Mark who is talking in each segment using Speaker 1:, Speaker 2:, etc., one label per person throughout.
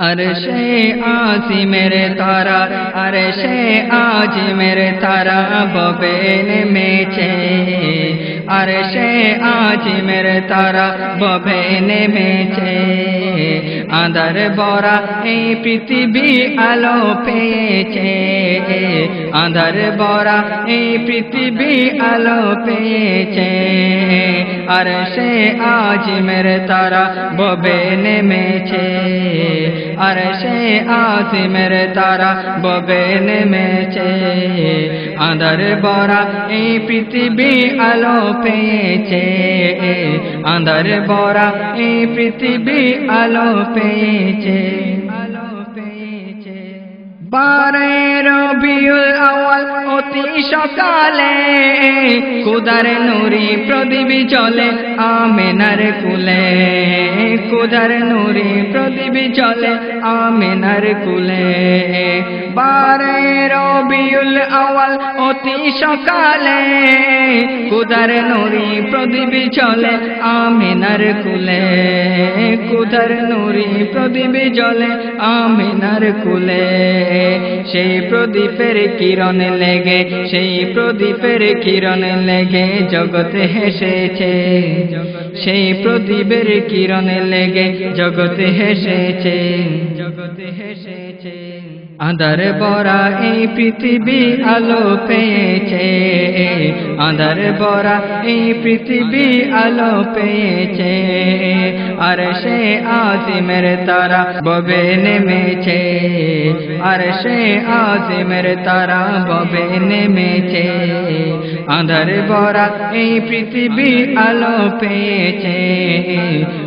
Speaker 1: আরশে আসি মেরে তারা আরে সে আজ মেরে তারা ববেন মেছে সে আজ মেরে তারা ববেন মেছে আদার বরা এই পৃথিবী আলো পেয়েছে আদার বরা এই পৃথিবী আলো পেয়েছে আর সে আজ মেরে তারা ববে নেমেছে আর সে আজ মেরে তারা ববে নেমেছে আধার বরা এই পৃথিবী আলো পেয়েছে। আধার বরা এই পৃথিবী আলো পেয়েছে। আলো পেয়েছে। বারে রবিউল আওয়াল অতি সকালে কুদার নুরি প্রদীপ চলে আমেনার কুলে। কুদার নুরি প্রদীপ চলে আমেনার কুলে। বারে রবিউল আওয়াল অতি সকালে, কুদার নুরি প্রদীপ চলে আমেনার কুলে। কুদার নুরি প্রদীপ চলে আমেনার কুলে। সেই প্রদীপের কিরণ লেগে, সেই প্রদীপের কিরণ লেগে জগতে হেসেছে। সেই প্রদীপের কিরণ লেগে জগতে হেসেছে। জগতে হেসেছে আধার বরা এই পৃথিবী আলো পেয়েছে। আধার বরা এই পৃথিবী আলো পেয়েছে। আর সে আজিমের তারা ববে নেমেছে। আর সে আজিমের তারা ববে নেমেছে। আধার বরা এই পৃথিবী আলো পেয়েছে।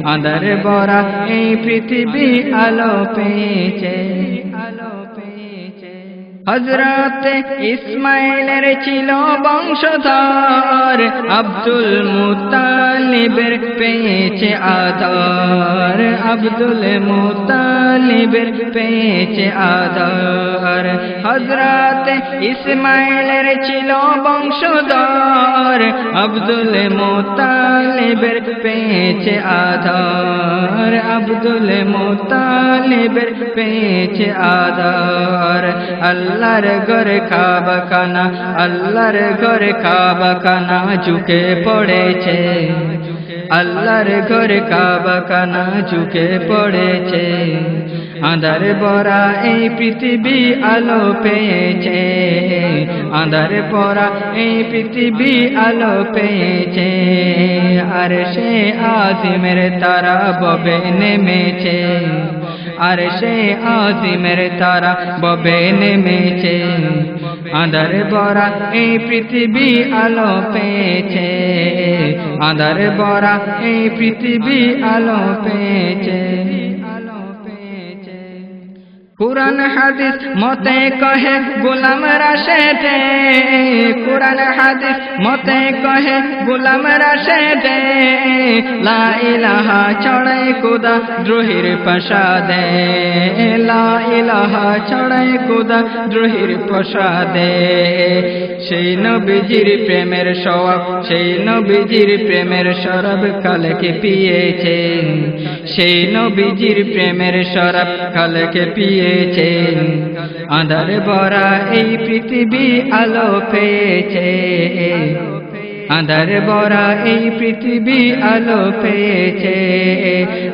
Speaker 1: আধার বরা এই পৃথিবী আলো পেয়েছে। হজরত ইসমাইলের ছিল বংশধর, আব্দুল মুতালিবের পেয়েছে আদর। আব্দুল মুতালিবের পেয়েছে আদর। হজরত ইসমাইলের ছিল বংশধর, আব্দুল মুতালিবের পেয়েছে আদর। আব্দুল মুতালিবের পেয়েছে আদর। আল্লাহর ঘর কাবা কানা আল্লাহর ঘর কাবা কানা ঝুঁকে পড়েছে আল্লাহর ঘর কাবা কানা ঝুঁকে পড়েছে আধার বরা এই পৃথিবী আলো পেয়েছে আধার পরা এই পৃথিবী আলো পেয়েছে আর সে আজিমের তারা ববে নেমেছে আর সে আজিমের তারা ববে নেমেছে। আধার বরা এই পৃথিবী আলো পেয়েছে। আধার বরা এই পৃথিবী আলো পেয়েছে। কুরআন হাদিস মতে কহে গোলাম রাশেদে। কুরআন হাদিস মতে কহে গোলাম রাশেদে। লা ছড়াই কুদা দ্রোহির প্রসাদে। লা ছড়াই কুদা দ্রোহির প্রসাদে। সেই নবীজির প্রেমের সওয়াব সেই নবীজির প্রেমের শরাব কালকে পিয়েছে। সেই নবীজির প্রেমের শরাব কালকে পিয়েছে আধার ভরা এই পৃথিবী আলো পেয়েছে। আধার বরা এই পৃথিবী আলো পেয়েছে।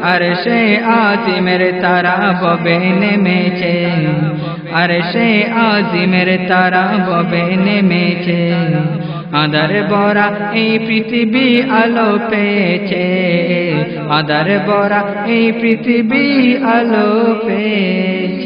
Speaker 1: আর সে আজিমের তারা ববে নেমেছে। আর সে আজিমের তারা ববে নেমেছে। আধার বরা এই পৃথিবী আলো পেয়েছে। আধার বরা এই পৃথিবী আলো পেয়েছে।